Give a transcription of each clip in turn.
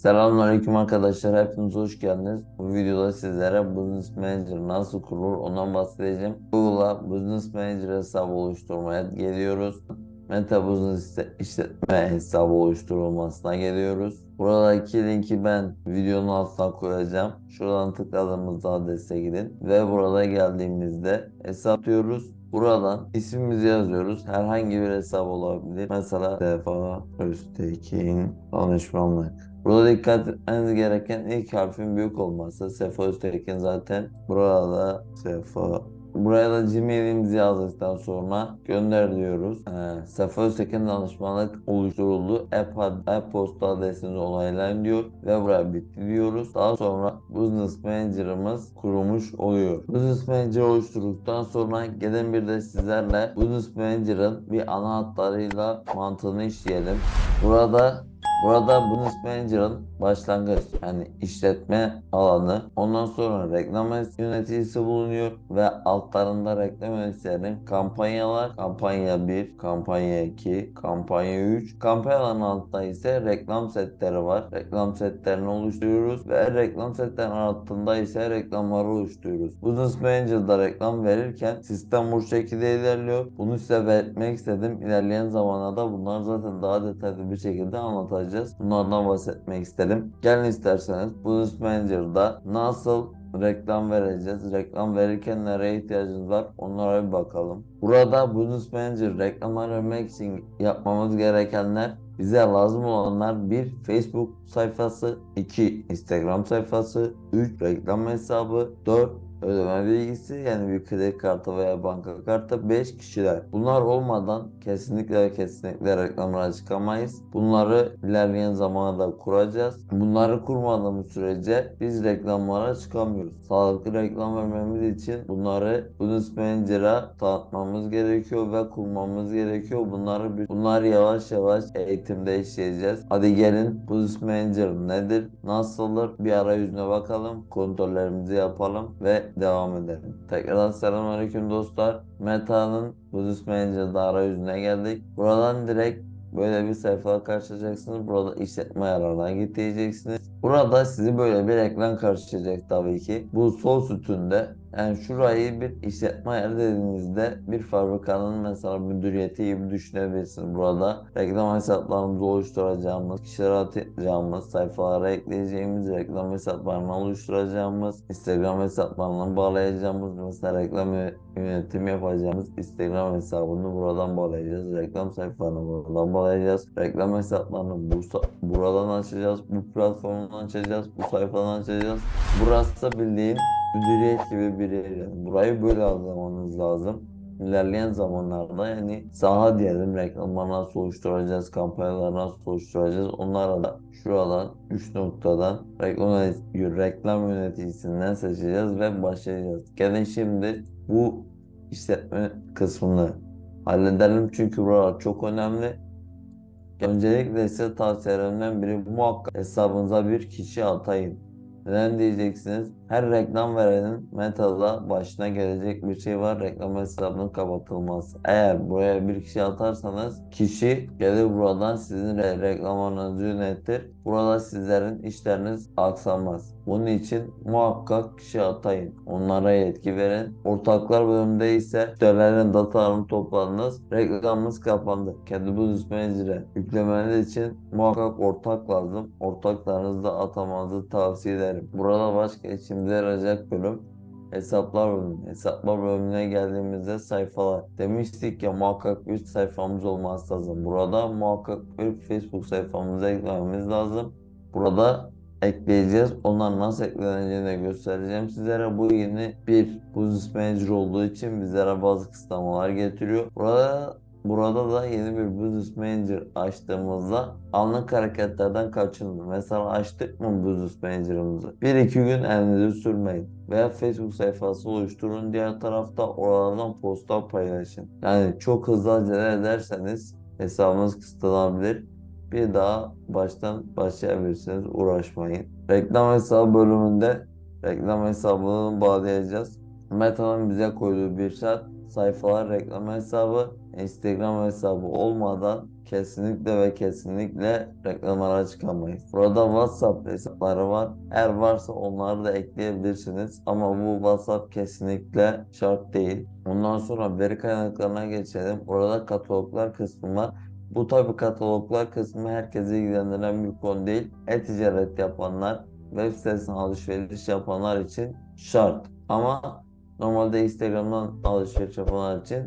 Selamünaleyküm arkadaşlar. Hepiniz hoş geldiniz. Bu videoda sizlere Business Manager nasıl kurulur ondan bahsedeceğim. Google'a Business Manager hesabı oluşturmaya geliyoruz. Meta Business işletme hesabı oluşturulmasına geliyoruz. Buradaki linki ben videonun altına koyacağım. Şuradan tıkladığımızda adrese gidin. Ve burada geldiğimizde hesap diyoruz. Buradan ismimizi yazıyoruz. Herhangi bir hesap olabilir. Mesela Sefa Öztekin danışmanlık. Burada dikkat etmeniz gereken ilk harfin büyük olması. Sefa Öztekin zaten burada Sefa Buraya da Gmail'imizi yazdıktan sonra gönder diyoruz. Ee, Sefa Öztekin danışmanlık oluşturuldu. E-posta adresinizi onaylayın ve buraya bitti diyoruz. Daha sonra Business Manager'ımız kurulmuş oluyor. Business Manager oluşturduktan sonra gelin bir de sizlerle Business Manager'ın bir ana hatlarıyla mantığını işleyelim. Burada Burada Business Manager'ın başlangıç yani işletme alanı ondan sonra reklam yöneticisi bulunuyor ve altlarında reklam yöneticilerinin kampanyalar kampanya 1, kampanya 2, kampanya 3 kampanyaların altında ise reklam setleri var. Reklam setlerini oluşturuyoruz ve reklam setlerinin altında ise reklamları oluşturuyoruz. Business Manager'da reklam verirken sistem bu şekilde ilerliyor. Bunu size belirtmek istedim. İlerleyen zamanlarda bunlar zaten daha detaylı bir şekilde anlatacağız yapacağız. Bunlardan bahsetmek istedim. Gelin isterseniz Business Manager'da nasıl reklam vereceğiz. Reklam verirken nereye ihtiyacımız var onlara bir bakalım. Burada Business Manager reklamlar vermek için yapmamız gerekenler bize lazım olanlar bir Facebook sayfası, 2 Instagram sayfası, 3 reklam hesabı, 4 ödeme bilgisi yani bir kredi kartı veya banka kartı 5 kişiler. Bunlar olmadan kesinlikle kesinlikle reklamlara çıkamayız. Bunları ilerleyen zamanda kuracağız. Bunları kurmadığımız sürece biz reklamlara çıkamıyoruz. Sağlıklı reklam vermemiz için bunları Business Manager'a tanıtmamız gerekiyor ve kurmamız gerekiyor. Bunları bunlar yavaş yavaş eğitimde işleyeceğiz. Hadi gelin Business Manager nedir? Nasıldır? Bir arayüzüne bakalım. Kontrollerimizi yapalım ve devam edelim. Tekrardan selamünaleyküm dostlar. Meta'nın Business Manager'da arayüzüne geldik. Buradan direkt böyle bir sayfaya karşılayacaksınız. Burada işletme ayarlarına git. Burada sizi böyle bir ekran karşılayacak tabii ki. Bu sol sütünde yani şurayı bir işletme ayarı dediğinizde bir fabrikanın mesela müdüriyeti gibi düşünebilirsiniz. Burada reklam hesaplarımızı oluşturacağımız, kişilere atacağımız, sayfalara ekleyeceğimiz reklam hesaplarını oluşturacağımız, Instagram hesaplarını bağlayacağımız, mesela reklam yönetim yapacağımız Instagram hesabını buradan bağlayacağız. Reklam sayfalarını buradan bağlayacağız. Reklam hesaplarını bu, buradan açacağız. Bu platformdan açacağız. Bu sayfadan açacağız. Burası bildiğin müdüriyet gibi bir yer. Yani burayı böyle algılamanız lazım. İlerleyen zamanlarda yani saha diyelim reklamları nasıl oluşturacağız, kampanyaları nasıl oluşturacağız onlara da şuradan 3 noktadan reklam, reklam yöneticisinden seçeceğiz ve başlayacağız. Gelin şimdi bu işletme kısmını halledelim çünkü buralar çok önemli. Öncelikle size tavsiyelerimden biri muhakkak hesabınıza bir kişi atayın. Neden diyeceksiniz? Her reklam verenin metada başına gelecek bir şey var. Reklam hesabının kapatılması. Eğer buraya bir kişi atarsanız kişi gelir buradan sizin reklamlarınızı yönetir. Burada sizlerin işleriniz aksamaz. Bunun için muhakkak kişi atayın. Onlara yetki verin. Ortaklar bölümünde ise müşterilerin datalarını topladınız. Reklamınız kapandı. Kendi Business Manager'e yüklemeniz için muhakkak ortak lazım. Ortaklarınızı da atamanızı tavsiye ederim. Burada başka işimize yarayacak bölüm Hesaplar bölümü. Hesaplar bölümüne geldiğimizde sayfalar. Demiştik ya muhakkak bir sayfamız olması lazım. Burada muhakkak bir Facebook sayfamıza eklememiz lazım. Burada ekleyeceğiz. Onlar nasıl ekleneceğini göstereceğim sizlere. Bu yeni bir Business Manager olduğu için bizlere bazı kısıtlamalar getiriyor. Burada Burada da yeni bir Business Manager açtığımızda anlık hareketlerden kaçının. Mesela açtık mı Business Manager'ımızı? 1-2 gün elinizi sürmeyin. Veya Facebook sayfası oluşturun. Diğer tarafta oralardan posta paylaşın. Yani çok hızlı acele ederseniz hesabınız kısıtlanabilir. Bir daha baştan başlayabilirsiniz. Uğraşmayın. Reklam hesabı bölümünde reklam hesabını bağlayacağız. Meta'nın bize koyduğu bir şart sayfalar reklam hesabı, Instagram hesabı olmadan kesinlikle ve kesinlikle reklamlara çıkamayız. Burada WhatsApp hesapları var. Eğer varsa onları da ekleyebilirsiniz. Ama bu WhatsApp kesinlikle şart değil. Ondan sonra veri kaynaklarına geçelim. Orada kataloglar kısmı var. Bu tabi kataloglar kısmı herkesi ilgilendiren bir konu değil. E-ticaret yapanlar, web sitesine alışveriş yapanlar için şart. Ama normalde Instagram'dan alışveriş yapanlar için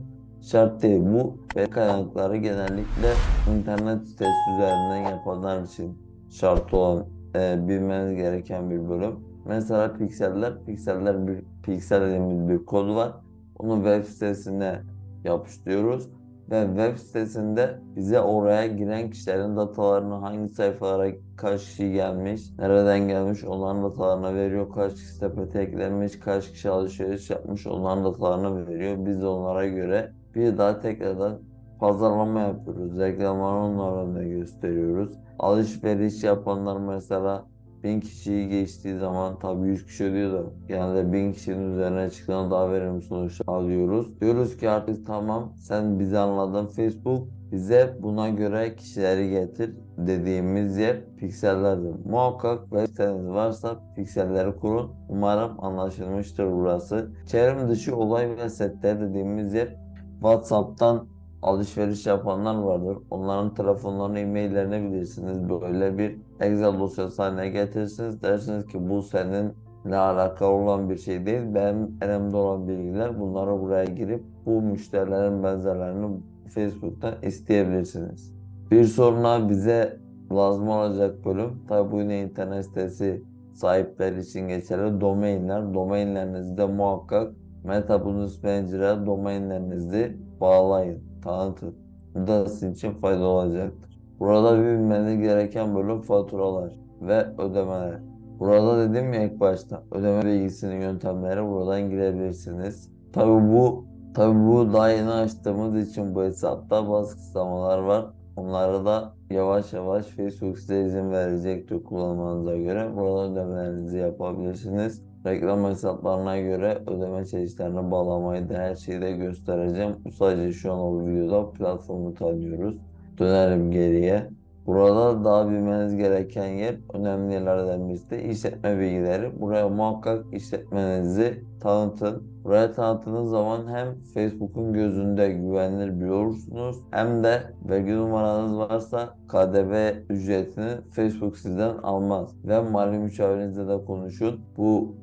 şart değil. Bu veri kaynakları genellikle internet sitesi üzerinden yapanlar için şart olan e, bilmeniz gereken bir bölüm. Mesela pikseller, pikseller bir piksel dediğimiz bir kod var. Onu web sitesine yapıştırıyoruz ve web sitesinde bize oraya giren kişilerin datalarını hangi sayfalara kaç kişi gelmiş, nereden gelmiş onların datalarını veriyor. Kaç kişi sepete eklenmiş, kaç kişi alışveriş yapmış onların datalarını veriyor. Biz onlara göre bir daha tekrardan pazarlama yapıyoruz. Reklamları onlara gösteriyoruz. Alışveriş yapanlar mesela 1000 kişiyi geçtiği zaman tabii 100 kişi ödüyor da genelde 1000 kişinin üzerine çıktığında daha verimli sonuçlar alıyoruz. Diyoruz ki artık tamam sen bizi anladın Facebook bize buna göre kişileri getir dediğimiz yer piksellerdir. Muhakkak web siteniz varsa pikselleri kurun. Umarım anlaşılmıştır burası. Çevrim dışı olay ve setler dediğimiz yer WhatsApp'tan alışveriş yapanlar vardır. Onların telefonlarını, e-maillerini bilirsiniz. Böyle bir Excel dosyası haline getirirsiniz. Dersiniz ki bu seninle alakalı olan bir şey değil. Benim elimde olan bilgiler. Bunları buraya girip bu müşterilerin benzerlerini Facebook'tan isteyebilirsiniz. Bir sonra bize lazım olacak bölüm. Tabi bu yine internet sitesi sahipleri için geçerli. Domainler. Domainlerinizi de muhakkak Meta Business Manager'a domainlerinizi bağlayın, tanıtın. Bu da sizin için faydalı olacaktır. Burada bilmeniz gereken bölüm faturalar ve ödemeler. Burada dedim ya ilk başta ödeme bilgisinin yöntemleri buradan girebilirsiniz. Tabi bu tabi bu daha yeni açtığımız için bu hesapta bazı kısıtlamalar var. Onları da yavaş yavaş Facebook size izin verecektir kullanmanıza göre. Burada ödemelerinizi yapabilirsiniz. Reklam hesaplarına göre ödeme çeşitlerini bağlamayı da her şeyi de göstereceğim. Sadece şu an o videoda platformu tanıyoruz. Dönerim geriye. Burada daha bilmeniz gereken yer önemli yerlerden birisi de işletme bilgileri. Buraya muhakkak işletmenizi tanıtın. Buraya tanıttığınız zaman hem Facebook'un gözünde güvenilir bir olursunuz hem de vergi numaranız varsa KDV ücretini Facebook sizden almaz. Ve mali müşavirinizle de konuşun. Bu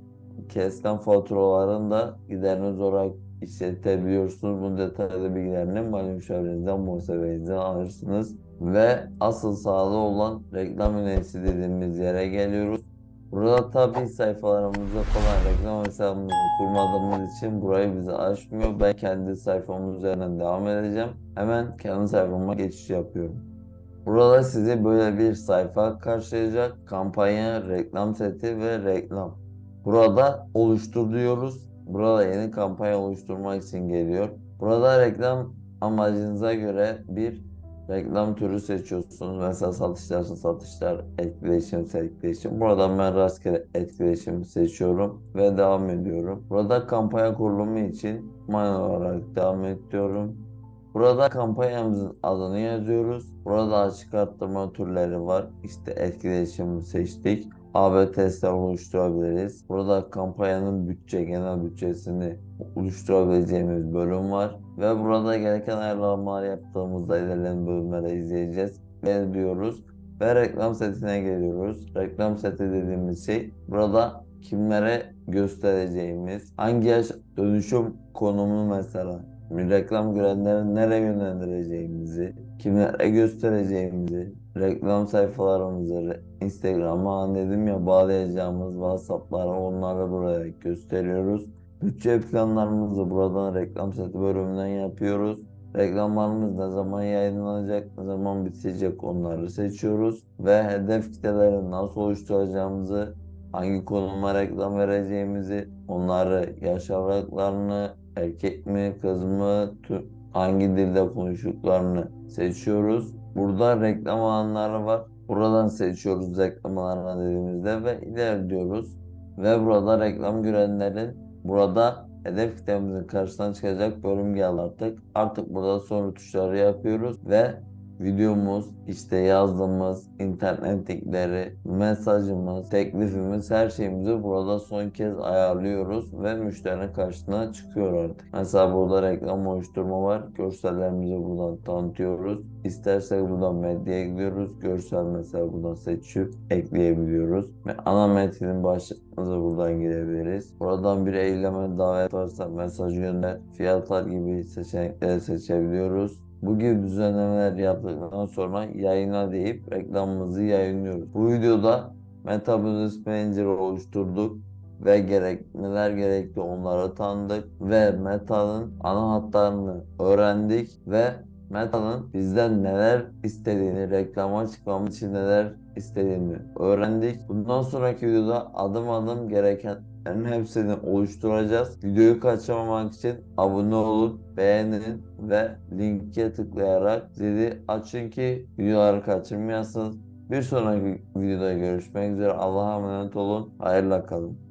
kesilen faturaların da gideriniz olarak işletebiliyorsunuz. Bunun detaylı bilgilerini mali müşavirinizden, muhasebenizden alırsınız. Ve asıl sağlığı olan reklam yöneticisi dediğimiz yere geliyoruz. Burada tabi sayfalarımızda falan reklam hesabımızı kurmadığımız için burayı bize açmıyor. Ben kendi sayfamın üzerinden devam edeceğim. Hemen kendi sayfama geçiş yapıyorum. Burada sizi böyle bir sayfa karşılayacak. Kampanya, reklam seti ve reklam. Burada oluştur diyoruz. Burada yeni kampanya oluşturmak için geliyor. Burada reklam amacınıza göre bir reklam türü seçiyorsunuz. Mesela satışlarsa satışlar, etkileşim, etkileşim. Buradan ben rastgele etkileşim seçiyorum ve devam ediyorum. Burada kampanya kurulumu için manuel olarak devam ediyorum. Burada kampanyamızın adını yazıyoruz. Burada açık arttırma türleri var. İşte etkileşimi seçtik. AB testler oluşturabiliriz. Burada kampanyanın bütçe, genel bütçesini oluşturabileceğimiz bölüm var. Ve burada gereken ayarlamalar yaptığımızda ilerleyen bölümlere izleyeceğiz. Belirliyoruz. Ve reklam setine geliyoruz. Reklam seti dediğimiz şey burada kimlere göstereceğimiz, hangi yaş dönüşüm konumunu mesela reklam görenleri nereye yönlendireceğimizi, kimlere göstereceğimizi, reklam sayfalarımızı, Instagram'a dedim ya bağlayacağımız WhatsApp'ları onları buraya gösteriyoruz. Bütçe planlarımızı buradan reklam seti bölümünden yapıyoruz. Reklamlarımız ne zaman yayınlanacak, ne zaman bitecek onları seçiyoruz. Ve hedef kitleleri nasıl oluşturacağımızı, hangi konuma reklam vereceğimizi, onları yaş aralıklarını, erkek mi, kız mı, hangi dilde konuştuklarını seçiyoruz. Burada reklam alanları var. Buradan seçiyoruz reklam alanlarına dediğimizde ve ilerliyoruz. Ve burada reklam görenlerin burada hedef kitlemizin karşısına çıkacak bölüm geldi artık. Artık burada sonra tuşları yapıyoruz ve videomuz, işte yazdığımız internet linkleri, mesajımız, teklifimiz, her şeyimizi burada son kez ayarlıyoruz ve müşterinin karşısına çıkıyor artık. Mesela burada reklam oluşturma var. Görsellerimizi buradan tanıtıyoruz. İstersek buradan medyaya gidiyoruz. Görsel mesela buradan seçip ekleyebiliyoruz. Ve ana metnin başlığımıza buradan girebiliriz. Buradan bir eyleme davet varsa mesaj gönder. Fiyatlar gibi seçenekleri seçebiliyoruz. Bu gibi düzenlemeler yaptıktan sonra yayına deyip reklamımızı yayınlıyoruz. Bu videoda Meta Business Manager oluşturduk ve gerek neler gerekli onları tanıdık ve Meta'nın ana hatlarını öğrendik ve Meta'nın bizden neler istediğini, reklama çıkmamız için neler istediğini öğrendik. Bundan sonraki videoda adım adım gerekenlerin hepsini oluşturacağız. Videoyu kaçırmamak için abone olun, beğenin ve linke tıklayarak zili açın ki videoları kaçırmayasınız. Bir sonraki videoda görüşmek üzere. Allah'a emanet olun. Hayırla kalın.